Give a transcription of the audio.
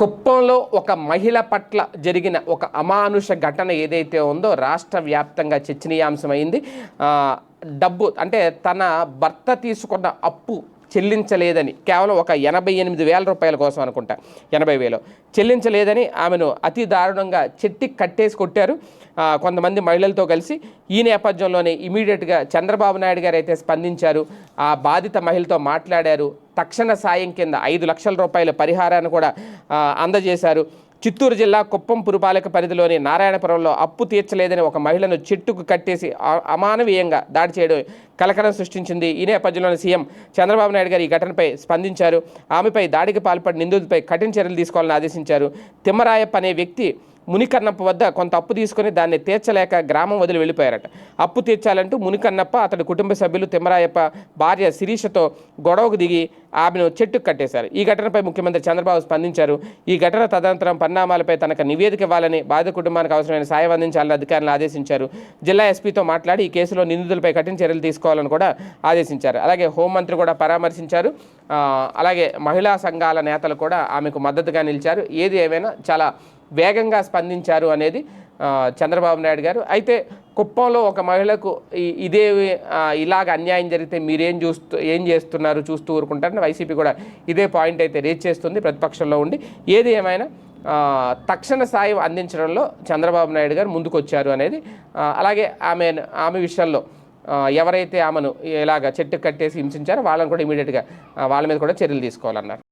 కుప్పంలో ఒక మహిళ పట్ల జరిగిన ఒక అమానుష ఘటన ఏదైతే ఉందో రాష్ట్ర వ్యాప్తంగా చర్చనీయాంశమైంది. డబ్బు అంటే తన భర్త తీసుకున్న అప్పు చెల్లించలేదని కేవలం ఒక ఎనభై ఎనిమిది వేల రూపాయల కోసం అనుకుంటా ఎనభై వేలు చెల్లించలేదని ఆమెను అతి దారుణంగా చెట్టి కట్టేసి కొట్టారు. కొంతమంది మహిళలతో కలిసి ఈ నేపథ్యంలోనే ఇమీడియట్గా చంద్రబాబు నాయుడు గారు అయితే స్పందించారు. ఆ బాధిత మహిళతో మాట్లాడారు. తక్షణ సాయం కింద ఐదు లక్షల రూపాయల పరిహారాన్ని కూడా అందజేశారు. చిత్తూరు జిల్లా కుప్పం పురపాలక పరిధిలోని నారాయణపురంలో అప్పు తీర్చలేదని ఒక మహిళను చెట్టుకు కట్టేసి అమానవీయంగా దాడి చేయడం కలకలం సృష్టించింది. ఈ నేపథ్యంలోని సీఎం చంద్రబాబు నాయుడు గారు ఈ ఘటనపై స్పందించారు. ఆమెపై దాడికి పాల్పడి నిందితులపై కఠిన చర్యలు తీసుకోవాలని ఆదేశించారు. తిమ్మరాయప్ప అనే వ్యక్తి మునికన్నప్ప వద్ద కొంత అప్పు తీసుకొని దాన్ని తీర్చలేక గ్రామం వదిలి వెళ్ళిపోయారట. అప్పు తీర్చాలంటూ మునికన్నప్ప అతడి కుటుంబ సభ్యులు తిమ్మరాయప్ప భార్య శిరీషతో గొడవకు దిగి ఆమెను చెట్టుకు కట్టేశారు. ఈ ఘటనపై ముఖ్యమంత్రి చంద్రబాబు స్పందించారు. ఈ ఘటన తదనంతరం పరిణామాలపై తనకు నివేదిక ఇవ్వాలని బాధిత కుటుంబానికి అవసరమైన సాయం అందించాలని అధికారులు ఆదేశించారు. జిల్లా ఎస్పీతో మాట్లాడి ఈ కేసులో నిందితులపై కఠిన చర్యలు తీసుకోవాలని కూడా ఆదేశించారు. అలాగే హోంమంత్రి కూడా పరామర్శించారు. అలాగే మహిళా సంఘాల నేతలు కూడా ఆమెకు మద్దతుగా నిలిచారు. ఏది ఏమైనా చాలా వేగంగా స్పందించారు అనేది చంద్రబాబు నాయుడు గారు. అయితే కుప్పంలో ఒక మహిళకు ఇదే ఇలాగ అన్యాయం జరిగితే మీరేం చూస్తూ ఏం చేస్తున్నారు చూస్తూ ఊరుకుంటారని వైసీపీ కూడా ఇదే పాయింట్ అయితే రేజ్ చేస్తుంది ప్రతిపక్షంలో ఉండి. ఏది ఏమైనా తక్షణ సాయం అందించడంలో చంద్రబాబు నాయుడు గారు ముందుకొచ్చారు అనేది అలాగే ఆమె ఆమె విషయంలో ఎవరైతే ఆమెను ఇలాగ చెట్టు కట్టేసి హింసించారో వాళ్ళని కూడా ఇమీడియట్గా వాళ్ళ మీద కూడా చర్యలు తీసుకోవాలన్నారు.